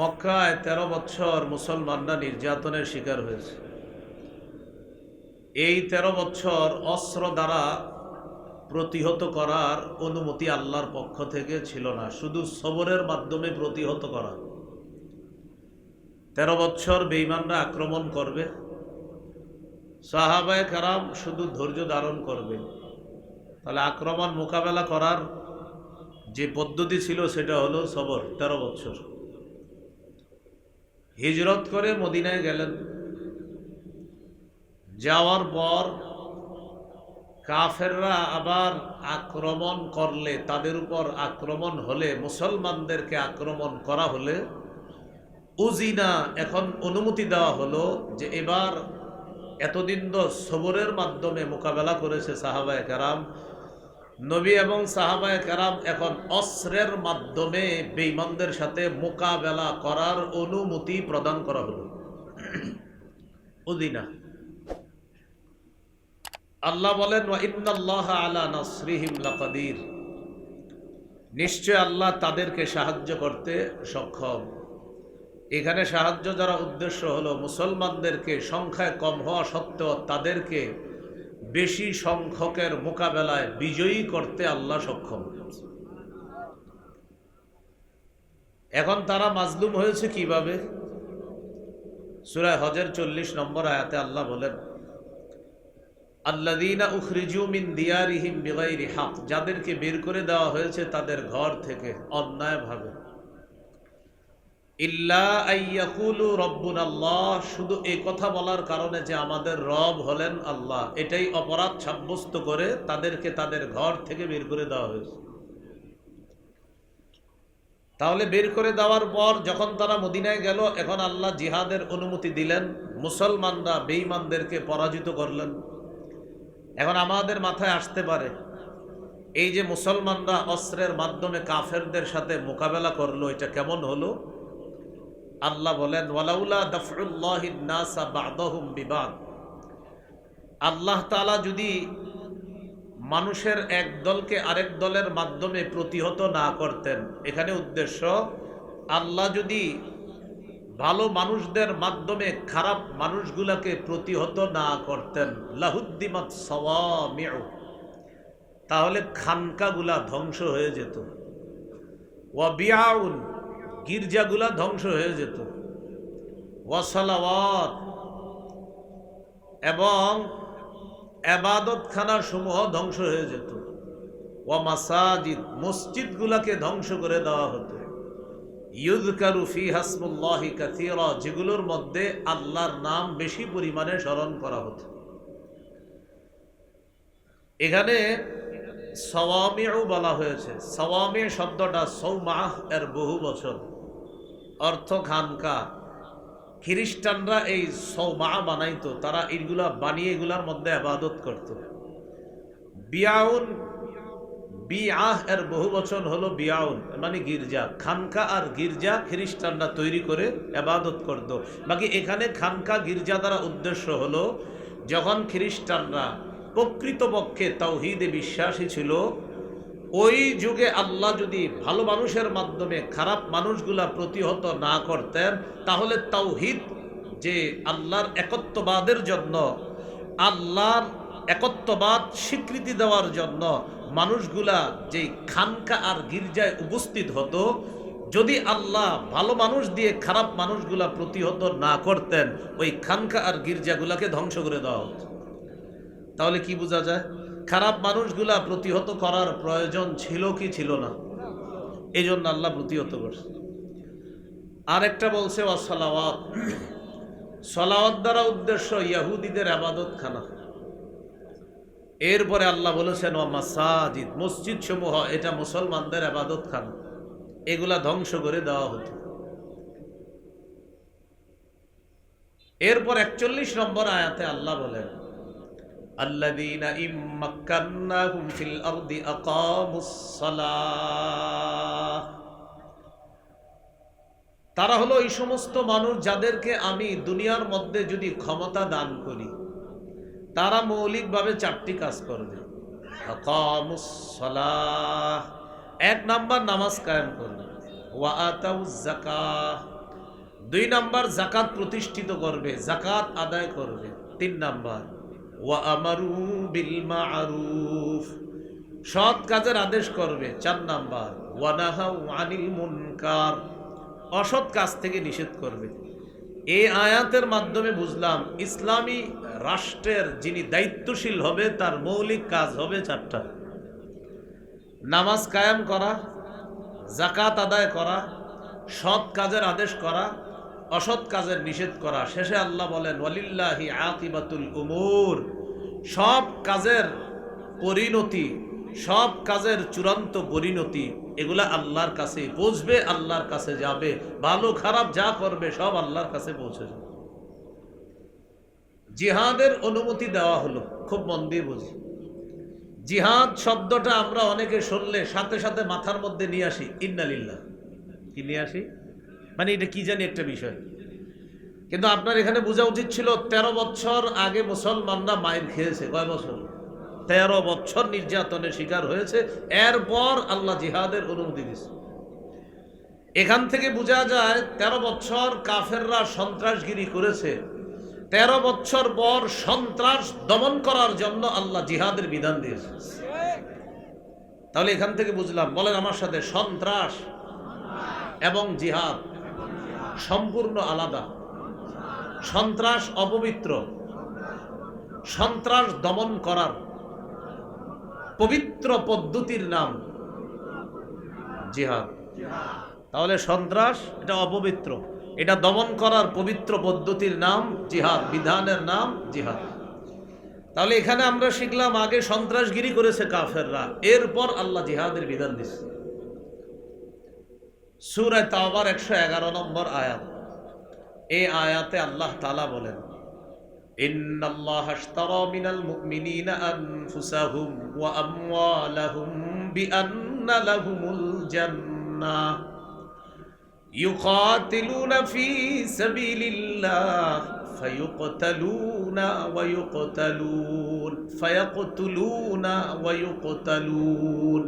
মক্কায় তেরো বছর মুসলমানরা নির্যাতনের শিকার হয়েছে। এই তেরো বছর অস্ত্র দ্বারা প্রতিহত করার অনুমতি আল্লাহর পক্ষ থেকে ছিল না। শুধু সবরের মাধ্যমে প্রতিহত করা। তেরো বছর বেইমানরা আক্রমণ করবে। সাহাবায় কারাম শুধু ধৈর্য ধারণ করবে। তাহলে আক্রমণ মোকাবেলা করার যে পদ্ধতি ছিল সেটা হলো সবর, তেরো বছর। হিজরত করে মদিনায় গেলেন। যাওয়ার পর কাফেররা আবার আক্রমণ করলে, তাদের উপর আক্রমণ হলে, মুসলমানদেরকে আক্রমণ করা হলে উজিনা এখন অনুমতি দেওয়া হলো যে এবার এতদিন তো সবরের মাধ্যমে মোকাবেলা করেছে সাহাবায় কারাম নবী এবং সাহাবায় কারাম এখন অস্ত্রের মাধ্যমে বেইমানদের সাথে মোকাবেলা করার অনুমতি প্রদান করা হলো। উদিনা। আল্লাহ বলেন, "ওয়া আলা নাসরিহিম লাকাদির। নিশ্চয় আল্লাহ তাদেরকে সাহায্য করতে সক্ষম। এখানে সাহায্য যারা উদ্দেশ্য হলো, মুসলমানদেরকে সংখ্যায় কম হওয়া সত্ত্বেও তাদেরকে বেশি সংখ্যকের মোকাবেলায় বিজয়ী করতে আল্লাহ সক্ষম। এখন তারা মাজলুম হয়েছে কীভাবে? সুরায় হজের চল্লিশ নম্বর আয়াতে আল্লাহ বলেন আল্লাদিনা উখরিজু দিয়ারিহিম বিগাইরি হক যাদেরকে বের করে দেওয়া হয়েছে তাদের ঘর থেকে অন্যায়ভাবে। আল্লাহ শুধু এই কথা বলার কারণে যে আমাদের রব হলেন আল্লাহ। এটাই অপরাধ সাব্যস্ত করে তাদেরকে তাদের ঘর থেকে বের করে দেওয়া হয়েছে। তাহলে বের করে দেওয়ার পর যখন তারা মদিনায় গেল, এখন আল্লাহ জিহাদের অনুমতি দিলেন, মুসলমানরা বেঈমানদেরকে পরাজিত করলেন। এখন আমাদের মাথায় আসতে পারে, এই যে মুসলমানরা অস্ত্রের মাধ্যমে কাফেরদের সাথে মোকাবেলা করল, এটা কেমন হলো? আল্লাহ বলেন, ওয়ালাউলা বিবাদ। আল্লাহ তাআলা যদি মানুষের এক দলকে আরেক দলের মাধ্যমে প্রতিহত না করতেন, এখানে উদ্দেশ্য, আল্লাহ যদি ভালো মানুষদের মাধ্যমে খারাপ মানুষগুলাকে প্রতিহত না করতেন, লাহুদ্দিমাত সওয়ামিউ, তাহলে খানকাগুলা ধ্বংস হয়ে যেত। ওয়া বিয়াউন গির্জাগুলা ধ্বংস হয়ে যেত। ওয়াসালাওয়াত এবং এবাদতখানা সমূহ ধ্বংস হয়ে যেত। ওয়া মাসাজিদ, মসজিদগুলাকে ধ্বংস করে দেওয়া হতো। ইউদকারু ফি হাসমুল্লাহি কাসীরা, যেগুলোর মধ্যে আল্লাহর নাম বেশি পরিমাণে স্মরণ করা হতো। এখানে সওয়ামিউ বলা হয়েছে। সওয়ামি শব্দটা সৌমাহ এর বহু বছর অর্থ খানকা খ্রিস্টানরা এই সৌমা বানাইতো, তারা এইগুলা বানিয়ে এগুলার মধ্যে আবাদত করত। বিয়াউন বিআহ এর বহু বচন হলো বিয়াউন মানে গির্জা। খানকা আর গির্জা খ্রিস্টানরা তৈরি করে আবাদত করত। বাকি এখানে খানকা গির্জা দ্বারা উদ্দেশ্য হলো, যখন খ্রিস্টানরা প্রকৃতপক্ষে তাওহিদে বিশ্বাসী ছিল, ওই যুগে আল্লাহ যদি ভালো মানুষের মাধ্যমে খারাপ মানুষগুলা প্রতিহত না করতেন, তাহলে তাওহিদ যে আল্লাহর একত্ববাদের জন্য, আল্লাহর একত্ববাদ স্বীকৃতি দেওয়ার জন্য মানুষগুলা যেই খানকা আর গির্জায় উপস্থিত হতো, যদি আল্লাহ ভালো মানুষ দিয়ে খারাপ মানুষগুলা প্রতিহত না করতেন, ওই খানকা আর গির্জাগুলাকে ধ্বংস করে দেওয়া হতো। তাহলে কি বোঝা যায়? খারাপ মানুষগুলা প্রতিহত করার প্রয়োজন ছিল কি ছিল না? এই জন্য আল্লাহ প্রতিহত করছে। আরেকটা বলছে অসলাওয়াত সলাওয়াত। দ্বারা উদ্দেশ্য ইয়াহুদিদের আবাদত খানা এরপরে আল্লাহ বলেছেন ও মাসাজিদ মসজিদ সমূহ এটা মুসলমানদের আবাদত খানা এগুলা ধ্বংস করে দেওয়া হতো। এরপর একচল্লিশ নম্বর আয়াতে আল্লাহ বলেন الذين إن مكناهم في الأرض أقاموا الصلاة তারা হলো এই সমস্ত মানুষ যাদেরকে আমি দুনিয়ার মধ্যে যদি ক্ষমতা দান করি তারা মৌলিকভাবে চারটি কাজ করবে আকামুস সালাহ এক নাম্বার নামাজ কায়েম করবে ওয়া আতাউজ যাকাহ দুই নাম্বার জাকাত প্রতিষ্ঠিত করবে জাকাত আদায় করবে তিন নাম্বার ওয়া আমারু বিল মারুফ। সৎ কাজের আদেশ করবে, চার নাম্বার। ওয়ানাহাউ আনিল মুনকার। অসৎ কাজ থেকে নিষেধ করবে। এই আয়াতের মাধ্যমে বুঝলাম, ইসলামী রাষ্ট্রের যিনি দায়িত্বশীল হবে, তার মৌলিক কাজ হবে চারটা। নামাজ কায়েম করা জাকাত আদায় করা, সৎ কাজের আদেশ করা অসৎ কাজের নিষেধ করা। শেষে আল্লাহ বলেন, ওয়ালিল্লাহি আকিবাতুল উমুর। সব কাজের পরিণতি, সব কাজের চূড়ান্ত পরিণতি, এগুলা আল্লাহর কাছে পৌঁছবে, আল্লাহর কাছে যাবে। ভালো, খারাপ যা করবে, সব আল্লাহর কাছে পৌঁছে যাবে। জিহাদের অনুমতি দেওয়া হলো, খুব মন দিয়ে বুঝি। জিহাদ শব্দটা আমরা অনেকে শুনলে সাথে সাথে মাথার মধ্যে নিয়ে আসি, ইন্নালিল্লাহ। কি নিয়ে আসি? মানে এটা কি জানি একটা বিষয়। কিন্তু আপনার এখানে বোঝা উচিত ছিল ১৩ বছর আগে মুসলমানরা মায়ের খেয়েছে। কয় বছর? তেরো বছর নির্যাতনের শিকার হয়েছে। এরপর আল্লাহ জিহাদের অনুমতি দিছে এখান থেকে বোঝা যায় ১৩ বছর কাফেররা সন্ত্রাসগিরি করেছে। ১৩ বছর পর সন্ত্রাস দমন করার জন্য আল্লাহ জিহাদের বিধান দিয়েছে। তাহলে এখান থেকে বুঝলাম, বলেন আমার সাথে সন্ত্রাস এবং জিহাদ। সম্পূর্ণ আলাদা। সন্ত্রাস অপবিত্র। সন্ত্রাস দমন করার পবিত্র পদ্ধতির নাম জিহাদ। তাহলে সন্ত্রাস, এটা অপবিত্র। এটা দমন করার পবিত্র পদ্ধতির নাম জিহাদ, বিধানের নাম জিহাদ। তাহলে এখানে আমরা শিখলাম আগে সন্ত্রাসগিরি করেছে কাফেররা, এরপর আল্লাহ জিহাদের বিধান দিচ্ছে। সুরায় তাওবার একশো এগারো নম্বর আয়াত এই আয়াতে আল্লাহ তালা বলেন إن الله اشترى من المؤمنين أنفسهم وأموالهم بأن لهم الجنة يقاتلون في سبيل الله فيقتلون ويقتلون فيقتلون ويقتلون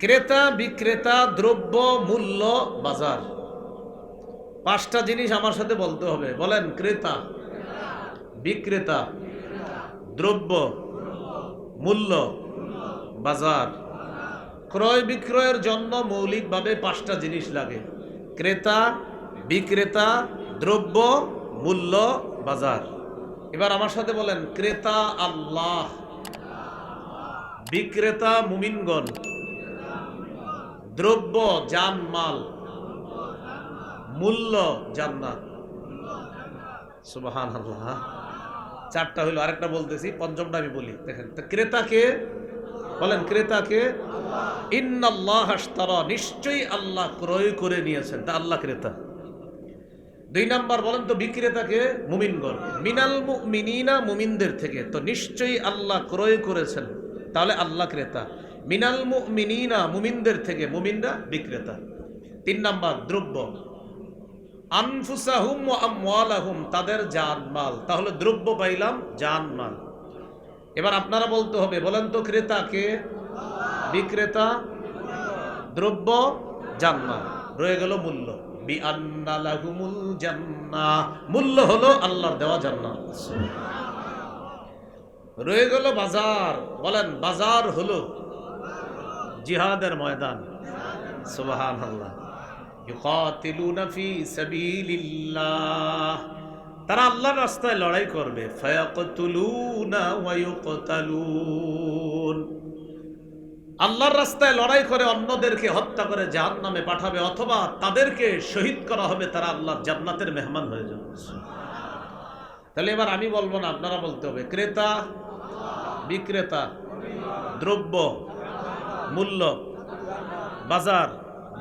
ক্রেতা, বিক্রেতা, দ্রব্য, মূল্য, বাজার। পাঁচটা জিনিস আমার সাথে বলতে হবে। বলেন, ক্রেতা, বিক্রেতা, দ্রব্য, মূল্য, বাজার। ক্রয় বিক্রয়ের জন্য মৌলিকভাবে পাঁচটা জিনিস লাগে। ক্রেতা, বিক্রেতা, দ্রব্য, মূল্য, বাজার। এবার আমার সাথে বলেন, ক্রেতা আল্লাহ, বিক্রেতা মুমিনগণ। দ্রব্য জানমাল মূল্য জান্নাত সুবাহান আল্লাহ চারটা হইল আরেকটা বলতেছি, পঞ্চমটা আমি বলি। দেখেন ক্রেতাকে বলেন ক্রেতাকে নিশ্চয়ই আল্লাহ ক্রয় করে নিয়েছেন। তা আল্লাহ ক্রেতা। দুই নাম্বার বলেন তো বিক্রেতাকে মুমিনগণ। মিনাল মিনিনা মুমিনদের থেকে। তো নিশ্চয়ই আল্লাহ ক্রয় করেছেন। তাহলে আল্লাহ ক্রেতা। মিনাল মিনিনা মুমিনদের থেকে মুমিনরা বিক্রেতা। তিন নাম্বার, দ্রব্য। আনফুসাহুম আমওয়ালাহুম তাদের জানমাল তাহলে দ্রব্য পাইলাম জানমাল এবার আপনারা বলতে হবে, বলেন তো ক্রেতাকে বিক্রেতা, দ্রব্য জানমাল রয়ে গেল মূল্য। বি আন্নালাহুমুল জান্নাহ মূল্য হলো আল্লাহর দেওয়া জান্নাত। রয়ে গেল বাজার। বলেন, বাজার হলো জিহাদের ময়দান। ফি সাবিলিল্লাহ। তারা আল্লাহর রাস্তায় লড়াই করবে। আল্লাহর রাস্তায় লড়াই করে অন্যদেরকে হত্যা করে জাহান্নামে পাঠাবে অথবা তাদেরকে শহীদ করা হবে, তারা আল্লাহ জান্নাতের মেহমান হয়ে যাবে। তাহলে এবার আমি বলব না, আপনারা বলতে হবে। ক্রেতা, বিক্রেতা, দ্রব্য মূল্য বাজার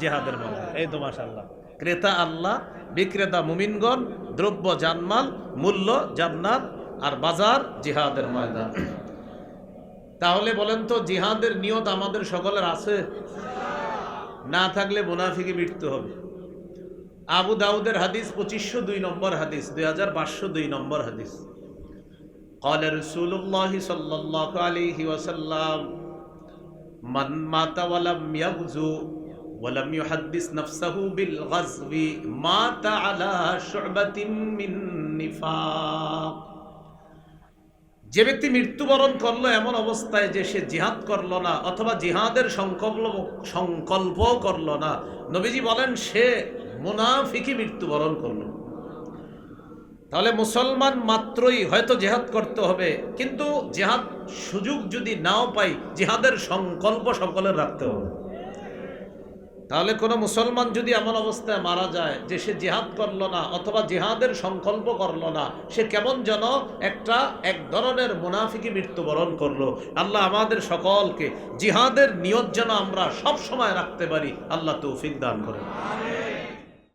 জেহাদের মধ্যে এই তো মাশাল্লাহ ক্রেতা আল্লাহ বিক্রেতা মুমিনগণ দ্রব্য জানমাল মূল্য জান্নাত আর বাজার জিহাদের ময়দান তাহলে বলেন তো জিহাদের নিয়ত আমাদের সকলের আছে না থাকলে মুনাফিকে মৃত্যু হবে আবু দাউদের হাদিস পঁচিশশো দুই নম্বর হাদিস দুই হাজার পাঁচশো দুই নম্বর হাদিস قال رسول الله صلى الله عليه وسلم মান মাতা ওয়ালাম ইয়াগজু ওয়ালাম ইউহাদ্দিস নাফসাহু বিল গাজওয়ি মাতা আলা শুবাতিন মিন যে ব্যক্তি মৃত্যুবরণ করল এমন অবস্থায় যে সে জিহাদ করল না অথবা জিহাদের সংকল্প সংকল্প করল না, নবীজি বলেন সে মুনাফিকই মৃত্যুবরণ করল। তাহলে মুসলমান মাত্রই হয়তো জেহাদ করতে হবে, কিন্তু জেহাদ সুযোগ যদি নাও পাই, জেহাদের সংকল্প সকলের রাখতে হবে। তাহলে কোনো মুসলমান যদি এমন অবস্থায় মারা যায় যে সে জেহাদ করল না, অথবা জেহাদের সংকল্প করল না, সে কেমন যেন একটা এক ধরনের মুনাফিকি মৃত্যুবরণ করল। আল্লাহ আমাদের সকলকে জিহাদের নিয়ত যেন আমরা সব সময় রাখতে পারি, আল্লাহ তৌফিক দান করেন।